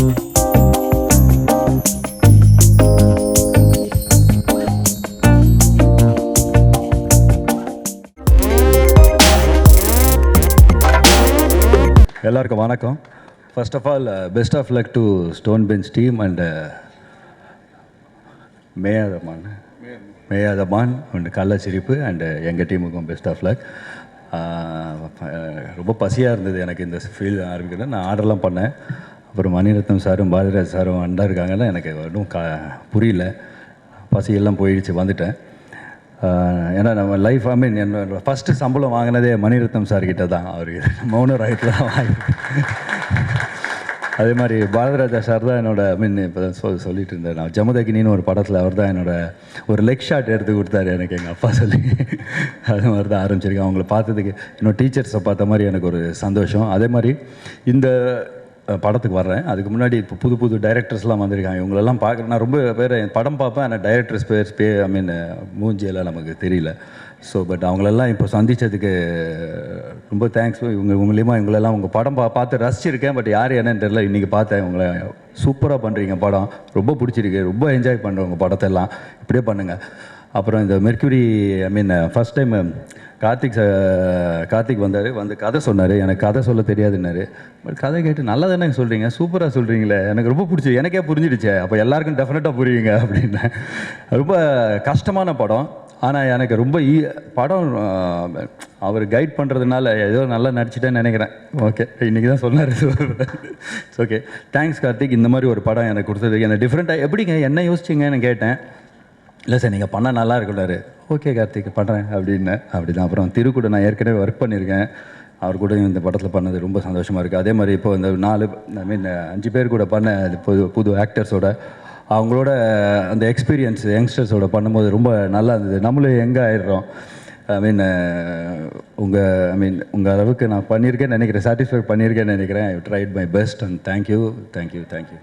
எல்லாருக்கும் வணக்கம். First of all best of luck to Stone Bench team and Meyaadha Maan Meyaadha Maan and Kallachirippu and எங்கள் டீமுக்கும் best of luck ரொம்ப பசியாக இருந்தது எனக்கு இந்த ஃபீல்டு ஆரம்பிக்கிறது நான் ஆர்டர்லாம் பண்ணேன். அப்புறம் மணிரத்னம் சாரும் பாரதிராஜ் சாரும் அண்டா இருக்காங்கன்னா எனக்கு ஒன்றும் க புரியல. பசியெல்லாம் போயிடுச்சு வந்துட்டேன். ஏன்னா நம்ம லைஃப் ஐ மீன் என்னோட ஃபஸ்ட்டு சம்பளம் வாங்கினதே மணிரத்னம் சார் கிட்ட தான். அவர் மௌன ராயத்தில் தான் வாங்கி அதே மாதிரி பாரதிராஜா சார் தான் என்னோட ஐ மீன் இப்போ சொல் சொல்லிட்டு இருந்தேன் நான் ஜமதகினின்னு ஒரு படத்தில் அவர் தான் என்னோட ஒரு லெக் ஷாட் எடுத்து கொடுத்தாரு எனக்கு எங்கள் அப்பா சொல்லி. அது மாதிரி தான் ஆரம்பிச்சிருக்கேன். அவங்கள பார்த்ததுக்கு இன்னும் டீச்சர்ஸை பார்த்த மாதிரி எனக்கு ஒரு சந்தோஷம். அதே மாதிரி இந்த படத்துக்கு வர்றேன். அதுக்கு முன்னாடி இப்போ புது புது டைரக்டர்ஸ்லாம் வந்திருக்காங்க. இவங்களெல்லாம் பார்க்குறேன் நான் ரொம்ப பேர் படம் பார்ப்பேன். ஆனால் டைரக்டர்ஸ் பேர் பே ஐ மீன் மூஞ்சியெல்லாம் நமக்கு தெரியல. ஸோ பட் அவங்களெல்லாம் இப்போ சந்தித்ததுக்கு ரொம்ப தேங்க்ஸ் இவங்க மூலியமாக இவங்களெல்லாம் உங்கள் படம் பா பார்த்து ரசிச்சிருக்கேன். பட் யார் என்னன்னு தெரியல. இன்றைக்கி பார்த்தேன். உங்களை சூப்பராக பண்ணுறீங்க படம். ரொம்ப பிடிச்சிருக்கு. ரொம்ப என்ஜாய் பண்ணுறேன் உங்கள் படத்தெல்லாம். இப்படியே பண்ணுங்கள் அப்புறம் இந்த Mercury I mean first time Karthik ச- கார்த்திக் வந்தார் வந்து கதை சொன்னார். எனக்கு கதை சொல்ல தெரியாதுன்னாரு. பட் கதை கேட்டு நல்லா தானே சொல்கிறீங்க சூப்பராக சொல்கிறீங்களே எனக்கு ரொம்ப பிடிச்சி எனக்கே புரிஞ்சிடுச்சே. அப்போ எல்லாருக்கும் டெஃபினட்டாக புரியுங்க அப்படின்னு. ரொம்ப கஷ்டமான படம். ஆனால் எனக்கு ரொம்ப ஈ படம் அவர் கைட் பண்ணுறதுனால ஏதோ நல்லா நடிச்சிட்டேன்னு நினைக்கிறேன். ஓகே இன்றைக்கி தான் சொன்னார். Okay thanks Karthik. இந்த மாதிரி ஒரு படம் எனக்கு கொடுத்தது என்ன டிஃப்ரெண்ட்டாக எப்படிங்க? என்ன யோசிச்சிங்கன்னு கேட்டேன். இல்லை சார் நீங்கள் பண்ணால் நல்லா இருக்கிறாரு ஓகே கார்த்திக் பண்ணுறேன் அப்படின்னு. அப்படி தான் அப்புறம் திருக்கூட நான் ஏற்கனவே ஒர்க் பண்ணியிருக்கேன் அவர் கூட இந்த படத்தில் பண்ணது ரொம்ப சந்தோஷமாக இருக்குது அதே மாதிரி இப்போ இந்த நாலு ஐ மீன் அஞ்சு பேர் கூட பண்ண புது புது ஆக்டர்ஸோட அவங்களோட அந்த எக்ஸ்பீரியன்ஸ் யங்ஸ்டர்ஸோட பண்ணும்போது ரொம்ப நல்லா இருந்தது. நம்மளும் எங்கே ஆயிடுறோம். ஐ மீன் உங்கள் ஐ மீன் உங்கள் அளவுக்கு நான் பண்ணியிருக்கேன்னு நினைக்கிறேன். சாட்டிஸ்ஃபை பண்ணியிருக்கேன்னு நினைக்கிறேன். I tried my best and thank you thank you thank you